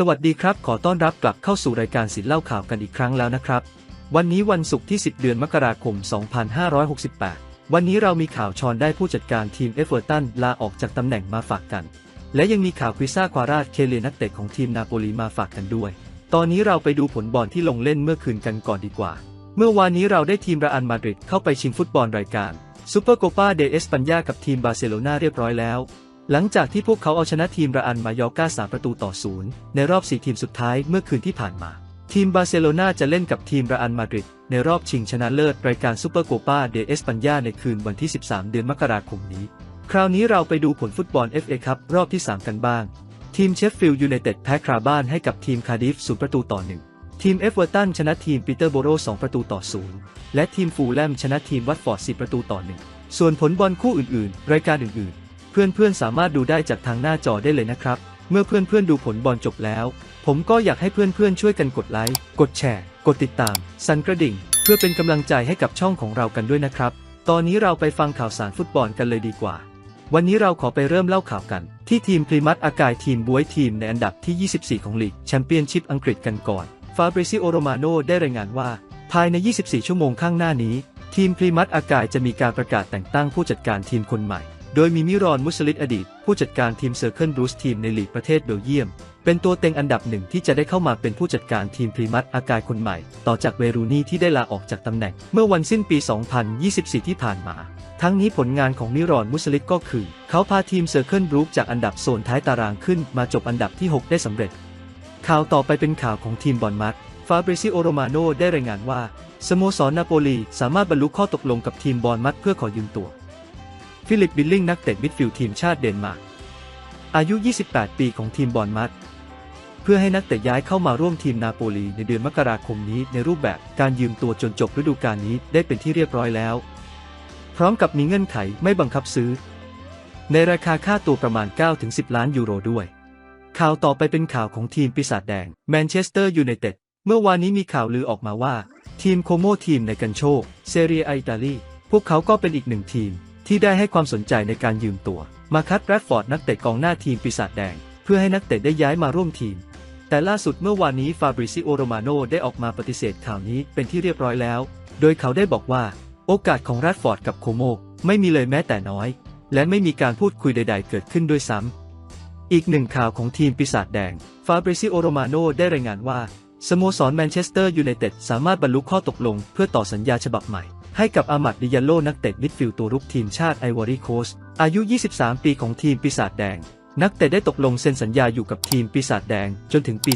สวัสดีครับ ขอต้อนรับกลับเข้าสู่รายการสินเล่าข่าวกันอีกครั้งแล้วนะครับ วันนี้วันศุกร์ที่ 10 เดือนมกราคม 2568 วันนี้เรามีข่าวชอนได้ผู้จัดการทีมเอฟเวอร์ตันลาออกจากตำแหน่งมาฝากกัน และยังมีข่าวควิซ่าควาราดเคเลนักเตะของทีมนาโปลีมาฝากกันด้วย ตอนนี้เราไปดูผลบอลที่ลงเล่นเมื่อคืนกันก่อนดีกว่า เมื่อวานนี้เราได้ทีมราอันมาดริดเข้าไปชิงฟุตบอลรายการซูเปอร์โกปาเดเอสปัญญากับทีมบาร์เซโลนาเรียบร้อยแล้ว หลังจากที่พวกเขาเอาชนะทีมราอันมายอร์กา3ประตูต่อศูนย์ในรอบ4ทีมสุดท้ายเมื่อคืนที่ผ่านมา ทีมบาร์เซโลนาจะเล่นกับทีมราอันมาดริดในรอบชิงชนะเลิศรายการซูเปอร์โกปาเดเอสปัญญาในคืนวันที่ 13 เดือนมกราคมนี้ คราวนี้เราไปดูผลฟุตบอล FA ครับรอบที่ 3 กันบ้าง ทีมเชฟฟิลด์ยูไนเต็ดแพ้คราบ้านให้กับทีมคาร์ดิฟ0ประตูต่อ1ทีมเอฟเวอร์ตันชนะทีมปีเตอร์โบโร2ประตูต่อ0และทีมฟูลแลมชนะทีมวัตฟอร์ด4ประตูต่อ1ส่วนผลบอลคู่อื่นๆ รายการอื่นๆ เพื่อนๆสามารถดูได้จากทางหน้าจอได้เลยนะครับ เมื่อเพื่อนๆดูผลบอลจบแล้ว ผมก็อยากให้เพื่อนๆช่วยกันกดไลค์ กดแชร์ กดติดตาม สั่นกระดิ่ง เพื่อเป็นกำลังใจให้กับช่องของเรากันด้วยนะครับ ตอนนี้เราไปฟังข่าวสารฟุตบอลกันเลยดีกว่า วันนี้เราขอไปเริ่มเล่าข่าวกัน ที่ทีมพรีมัตอากายทีมบวยทีมในอันดับที่ 24 ของลีกแชมเปี้ยนชิพอังกฤษกันก่อน ฟาบริซิโอโรมาโนได้รายงานว่า ภายใน 24 ชั่วโมงข้างหน้านี้ ทีมพรีมัตอากายจะมีการประกาศแต่งตั้งผู้จัดการทีมคนใหม่ โดยมีมิรอนมุสลิดอดีต ผู้จัดการทีมเซอร์เคิลบรูซทีมในลีกประเทศเบลเยียม เป็นตัวเต็งอันดับหนึ่งที่จะได้เข้ามาเป็นผู้จัดการทีมพรีมัตอากายคนใหม่ ต่อจากเวรูนี่ที่ได้ลาออกจากตำแหน่ง เมื่อวันสิ้นปี 2024 ที่ผ่านมา ทั้งนี้ผลงานของมิรอนมุสลิดก็คือ เขาพาทีมเซอร์เคิลบรูซจากอันดับโซนท้ายตารางขึ้นมาจบอันดับที่ 6 ได้สำเร็จ ข่าวต่อไปเป็นข่าวของทีมบอลมัดฟาเบริซิโอโรมาโนได้รายงานว่าสโมสรนาโปลีสามารถบรรลุข้อตกลงกับทีมบอลมัดเพื่อขอยืมตัว ฟิลิปบิลลิงนักเตะมิดฟิลด์ทีมชาติเดนมาร์กอายุ 28 ปีของทีมบอลมัดเพื่อให้นักเตะย้ายเข้ามาร่วมทีมนาโปลีในเดือนมกราคมนี้ในรูปแบบการยืมตัวจนจบฤดูกาลนี้ได้เป็นที่เรียบร้อยแล้ว พร้อมกับมีเงื่อนไขไม่บังคับซื้อ ในราคาค่าตัวประมาณ 9-10 ล้านยูโรด้วย ข่าวต่อไปเป็นข่าวของทีมปีศาจแดงแมนเชสเตอร์ยูไนเต็ดเมื่อวานนี้มีข่าวลือออกมาว่า ทีมโคโมทีมในกันโชเซเรียอิตาลีพวกเขาก็เป็นอีกหนึ่งทีม ที่ได้ให้ความสนใจในการยืมตัว มาคัดแรดฟอร์ดนักเตะกองหน้าทีมปีศาจแดง เพื่อให้นักเตะได้ย้ายมาร่วมทีม แต่ล่าสุดเมื่อวานนี้ฟาบริซิโอโรมาโนได้ออกมาปฏิเสธข่าวนี้เป็นที่เรียบร้อยแล้ว โดยเขาได้บอกว่า โอกาสของแรดฟอร์ดกับโคโมไม่มีเลยแม้แต่น้อย และไม่มีการพูดคุยใด ๆ เกิดขึ้นด้วยซ้ำอีกหนึ่งข่าวของทีมปีศาจแดงฟาบริซิโอโรมาโนได้รายงานว่าสโมสรแมนเชสเตอร์ยูไนเต็ดสามารถบรรลุข้อตกลงเพื่อต่อสัญญาฉบับใหม่ ให้กับอามัดดิยาโลนักเตะมิดฟิลด์ตัวรุกทีมชาติไอวอรี่โคส์อายุ 23 ปีของทีมปีศาจแดง นักเตะได้ตกลงเซ็นสัญญาอยู่กับทีมปีศาจแดงจนถึงปี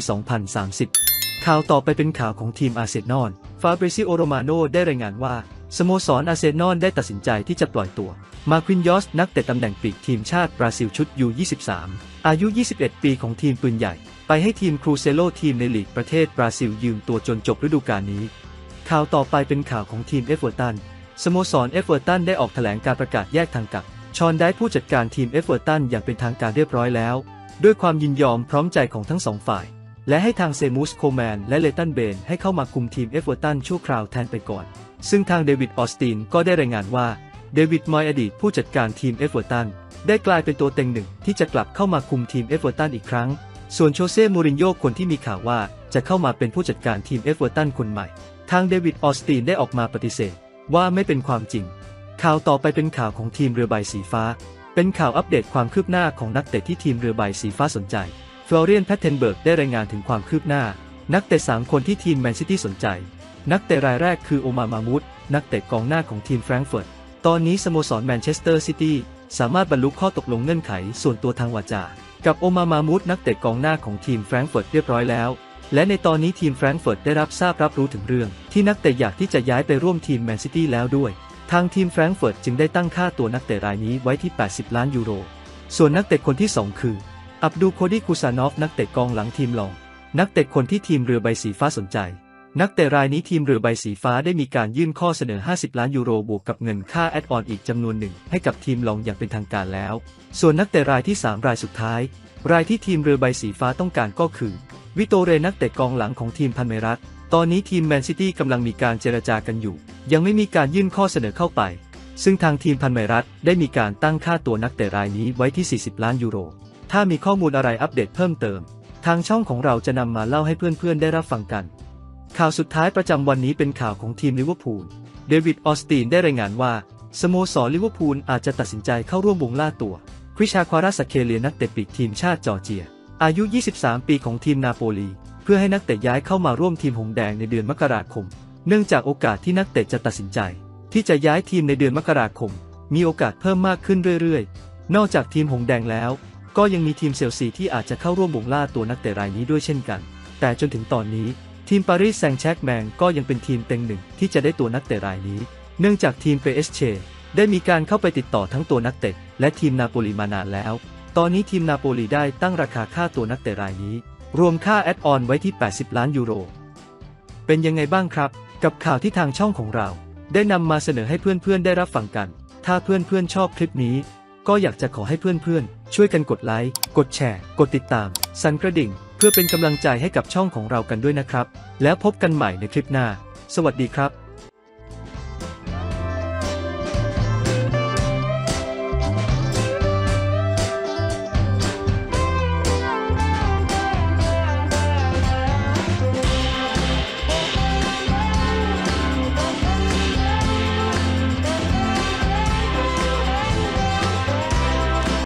2030 ข่าวต่อไปเป็นข่าวของทีมอาเซนอลฟาเบรซิโอโรมาโนได้รายงานว่าสโมสรอาเซนอลได้ตัดสินใจที่จะปล่อยตัว มาควินยอส นักเตะตำแหน่งปีกทีมชาติบราซิลชุดยู23อายุ 21 ปีของทีมปืนใหญ่ ไปให้ทีมครูเซโลทีมในลีกประเทศบราซิลยืมตัวจนจบฤดูกาลนี้ ข่าวต่อไปเป็นข่าวของทีมเอฟเวอร์ตัน สโมสรเอฟเวอร์ตันได้ออกแถลงการประกาศแยกทางกับ ชอนได้ผู้จัดการทีมเอฟเวอร์ตันอย่างเป็นทางการเรียบร้อยแล้ว ด้วยความยินยอมพร้อมใจของทั้งสองฝ่าย และให้ทางเซมูสโคแมนและเลตันเบนให้เข้ามาคุมทีมเอฟเวอร์ตันชั่วคราวแทนไปก่อน ซึ่งทางเดวิดออสตินก็ได้รายงานว่า เดวิดมอยอดีตผู้จัดการทีมเอฟเวอร์ตันได้กลายเป็นตัวเต็งหนึ่งที่จะกลับเข้ามาคุมทีมเอฟเวอร์ตันอีกครั้ง ส่วนโชเซ่ มูรินโญ่คนที่มีข่าวว่าจะเข้ามาเป็นผู้จัดการทีมเอฟเวอร์ตันคนใหม่ ทางเดวิดออสตินได้ออกมาปฏิเสธ ว่าไม่เป็นความจริง ข่าวต่อไปเป็นข่าวของทีมเรือใบสีฟ้า เป็นข่าวอัปเดตความคืบหน้าของนักเตะที่ทีมเรือใบสีฟ้าสนใจฟลอเรียนแพทเทนเบิร์กได้รายงานถึงความคืบหน้า นักเตะสามคนที่ทีมแมนซิตี้สนใจ นักเตะรายแรกคือโอมามามุดนักเตะกองหน้าของทีมแฟรงก์เฟิร์ตตอนนี้สโมสรแมนเชสเตอร์ซิตี้สามารถบรรลุข้อตกลงเงื่อนไขส่วนตัวทางวาจา กับโอมามามุดนักเตะกองหน้าของทีมแฟรงก์เฟิร์ตเรียบร้อยแล้ว และในตอนนี้ทีมแฟรงก์เฟิร์ตได้รับทราบรับรู้ถึงเรื่อง ที่นักเตะอยากที่จะย้ายไปร่วมทีมแมนซิตี้แล้วด้วย ทางทีมแฟรงก์เฟิร์ตจึงได้ตั้งค่าตัวนักเตะรายนี้ไว้ที่ 80 ล้านยูโร ส่วนนักเตะคนที่ 2 คือ อับดูโคดีคูซานอฟนักเตะกองหลังทีมลอง นักเตะคนที่ทีมเรือใบสีฟ้าสนใจ นักเตะรายนี้ทีมเรือใบสีฟ้าได้มีการยื่นข้อเสนอ 50 ล้านยูโรบวกกับเงินค่าแอดออนอีกจำนวนหนึ่งให้กับทีมลองอย่างเป็นทางการแล้ว ส่วนนักเตะรายที่ 3 รายสุดท้าย รายที่ทีมเรือใบสีฟ้าต้องการก็คือ วิโตเรนักเตะกองหลังของทีมพันเมรัสตอนนี้ทีมแมนซิตี้กำลังมีการเจรจากันอยู่ ยังไม่มีการยื่นข้อเสนอเข้าไป ซึ่งทางทีมพันเมรัสได้มีการตั้งค่าตัวนักเตะรายนี้ไว้ที่ 40 ล้านยูโร ถ้ามีข้อมูลอะไรอัปเดตเพิ่มเติม ทางช่องของเราจะนำมาเล่าให้เพื่อนๆได้รับฟังกัน ข่าวสุดท้ายประจำวันนี้เป็นข่าวของทีมลิเวอร์พูล เดวิดออสตินได้รายงานว่า สโมสรลิเวอร์พูลอาจจะตัดสินใจเข้าร่วมวงล่าตัว คริชาควาราสเคเลียนักเตะปีกทีมชาติจอร์เจีย อายุ 23 ปีของทีมนาโปลี เพื่อให้นักเตะย้ายเข้ามาร่วมทีมหงแดงในเดือนมกราคม เนื่องจากโอกาสที่นักเตะจะตัดสินใจ ที่จะย้ายทีมในเดือนมกราคม มีโอกาสเพิ่มมากขึ้นเรื่อยๆ นอกจากทีมหงแดงแล้ว ก็ยังมีทีมเซลซีที่อาจจะเข้าร่วมวงล่าตัวนักเตะรายนี้ด้วยเช่นกัน แต่จนถึงตอนนี้ ทีมปารีสแซงต์แชร์กแมงก็ยังเป็นทีมเต็งหนึ่งที่จะได้ตัวนักเตะรายนี้ เนื่องจากทีมเปเอสเชได้มีการเข้าไปติดต่อทั้งตัวนักเตะและทีมนาโปลีมานานแล้ว ตอนนี้ทีมนาโปลีได้ตั้งราคาค่าตัวนักเตะรายนี้ รวมค่าแอดออนไว้ที่ 80 ล้านยูโร เป็นยังไงบ้างครับ กับข่าวที่ทางช่องของเรา ได้นำมาเสนอให้เพื่อนๆได้รับฟังกัน ถ้าเพื่อนๆชอบคลิปนี้ ก็อยากจะขอให้เพื่อนๆช่วยกันกดไลค์ กดแชร์ กดติดตาม สั่นกระดิ่ง พื่อเป็นกำลังใจให้กับช่องของเรากันด้วยนะครับ แล้วพบกันใหม่ในคลิปหน้า สวัสดีครับ